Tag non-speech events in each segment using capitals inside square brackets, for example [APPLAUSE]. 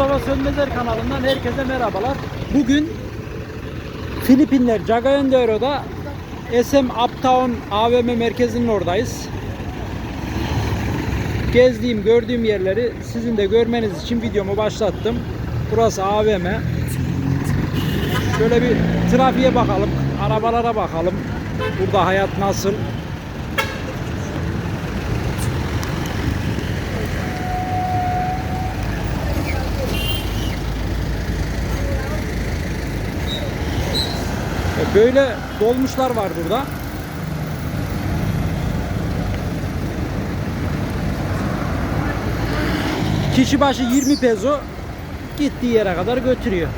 Mustafa Sönmezer kanalından herkese merhabalar. Bugün Filipinler Cagayandero'da SM Uptown AVM merkezinin oradayız. Gezdiğim, gördüğüm yerleri sizin de görmeniz için videomu başlattım. Burası AVM. Şöyle bir trafiğe bakalım, arabalara bakalım. Burada hayat nasıl? Böyle dolmuşlar var burada. Kişi başı 20 peso gittiği yere kadar götürüyor.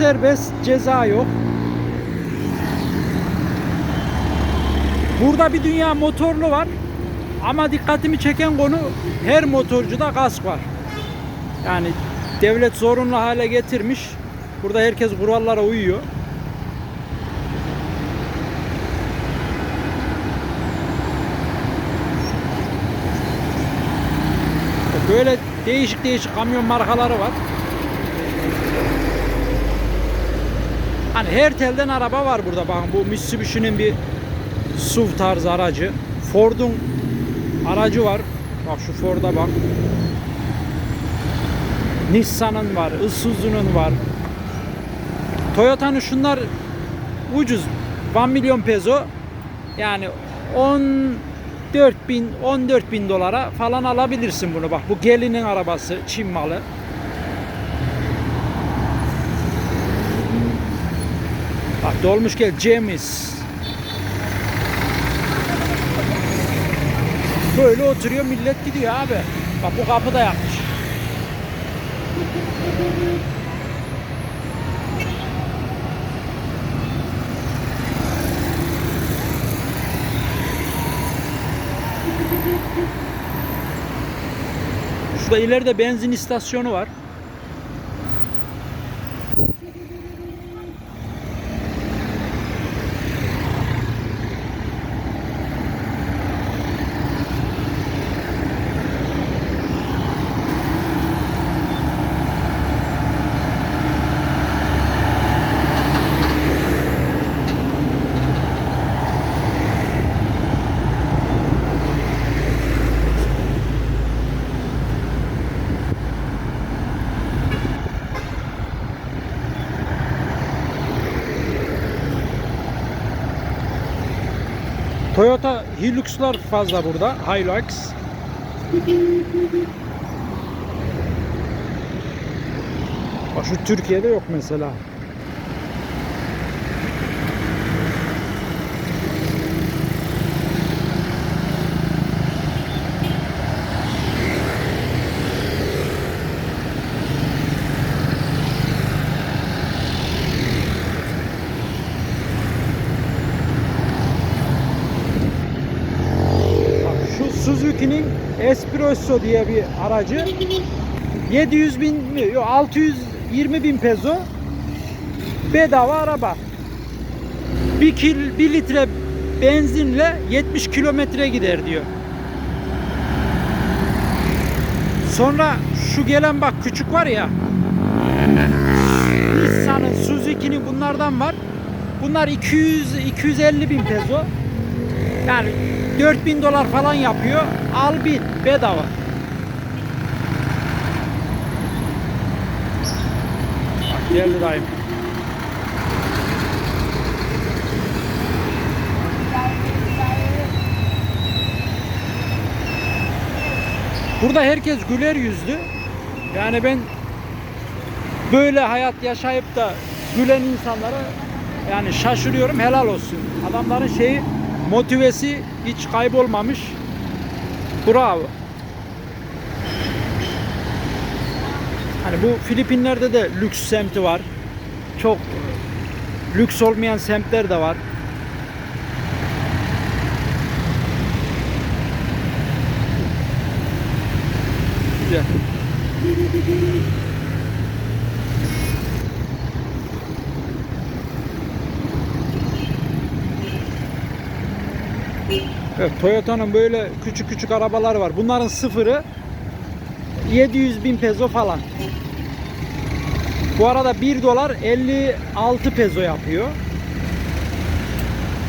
Serbest, ceza yok. Burada bir dünya motorlu var. Ama dikkatimi çeken konu her motorcuda kask var. Yani devlet zorunlu hale getirmiş. Burada herkes kurallara uyuyor. Böyle değişik değişik kamyon markaları var. Hani her telden araba var burada bakın bu Mitsubishi'nin bir SUV tarzı aracı. Ford'un aracı var. Bak şu Ford'a bak. Nissan'ın var, Isuzu'nun var. Toyota'nın şunlar ucuz. 1 milyon peso. Yani 14 bin 14 bin dolara falan alabilirsin bunu bak. Bu gelinin arabası Çin malı. Bak dolmuş gel Cemis. Böyle oturuyor millet gidiyor abi. Bak bu kapı da yapmış. Şurada ileride benzin istasyonu var. Toyota Hilux'lar fazla burada. Hilux. Şu Türkiye'de yok mesela. Bak şu Suzuki'nin Espresso diye bir aracı 700 bin mi? Yok 620 bin peso bedava araba. 1 kil 1 litre benzinle 70 kilometre gider diyor. Sonra şu gelen bak küçük var ya Nissan'ın, Suzuki'nin bunlardan var. Bunlar 200 250 bin peso. Yani 4000 dolar falan yapıyor. Al bin bedava. Bak geldi dayım. Burada herkes güler yüzlü. Yani ben böyle hayat yaşayıp da gülen insanlara yani şaşırıyorum helal olsun. Adamların şeyi motivesi hiç kaybolmamış. Bravo. Hani bu Filipinler'de de lüks semti var. Çok lüks olmayan semtler de var. Güzel. Evet, Toyota'nın böyle küçük küçük arabalar var. Bunların sıfırı 700 bin peso falan. Bu arada 1 dolar 56 peso yapıyor.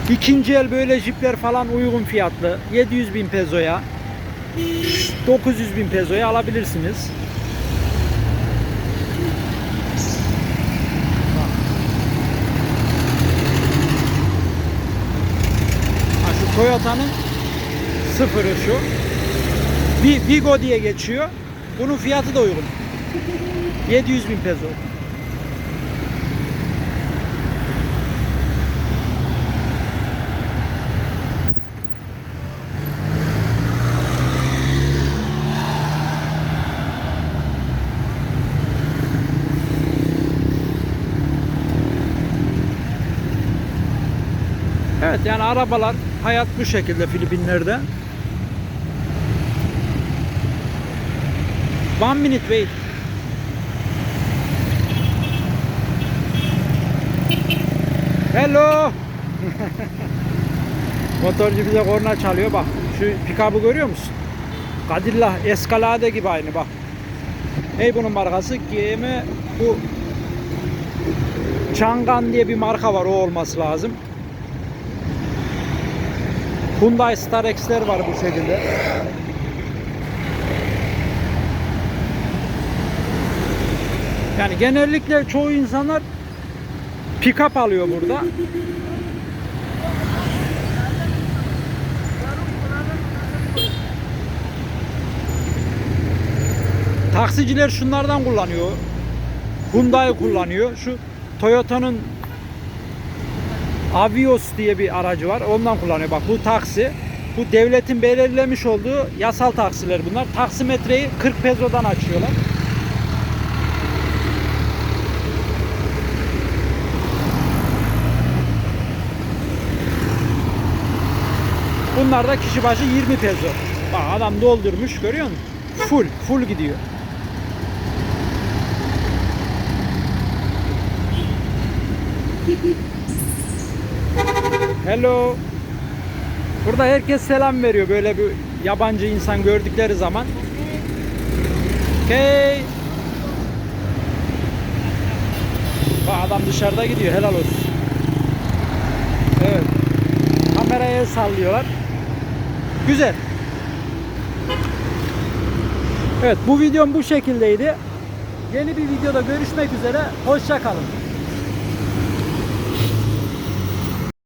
İkinci el böyle jipler falan uygun fiyatlı. 700 bin pezoya 900 bin pezoya alabilirsiniz. Şu Toyota'nın sıfırı şu. Vi- Vigo diye geçiyor. Bunun fiyatı da uygun. 700 bin peso. Evet yani arabalar hayat bu şekilde Filipinler'de. One minute wait. Hello. [LAUGHS] Motorcu bize korna çalıyor bak. Şu pick-up'ı görüyor musun? Cadillac Escalade gibi aynı bak. Hey bunun markası GM bu Changan diye bir marka var o olması lazım. Hyundai Star X'ler var bu şekilde. Yani genellikle çoğu insanlar pick-up alıyor burada. Taksiciler şunlardan kullanıyor. Hyundai kullanıyor. Şu Toyota'nın Avios diye bir aracı var. Ondan kullanıyor. Bak bu taksi. Bu devletin belirlemiş olduğu yasal taksiler bunlar. Taksimetreyi 40 pezodan açıyorlar. Bunlar da kişi başı 20 peso. Bak adam doldurmuş görüyor musun? Full, full gidiyor. Hello. Burada herkes selam veriyor böyle bir yabancı insan gördükleri zaman. Okay. Bak adam dışarıda gidiyor helal olsun. Evet. Kameraya sallıyorlar. Güzel. Evet bu videom bu şekildeydi. Yeni bir videoda görüşmek üzere. Hoşça kalın.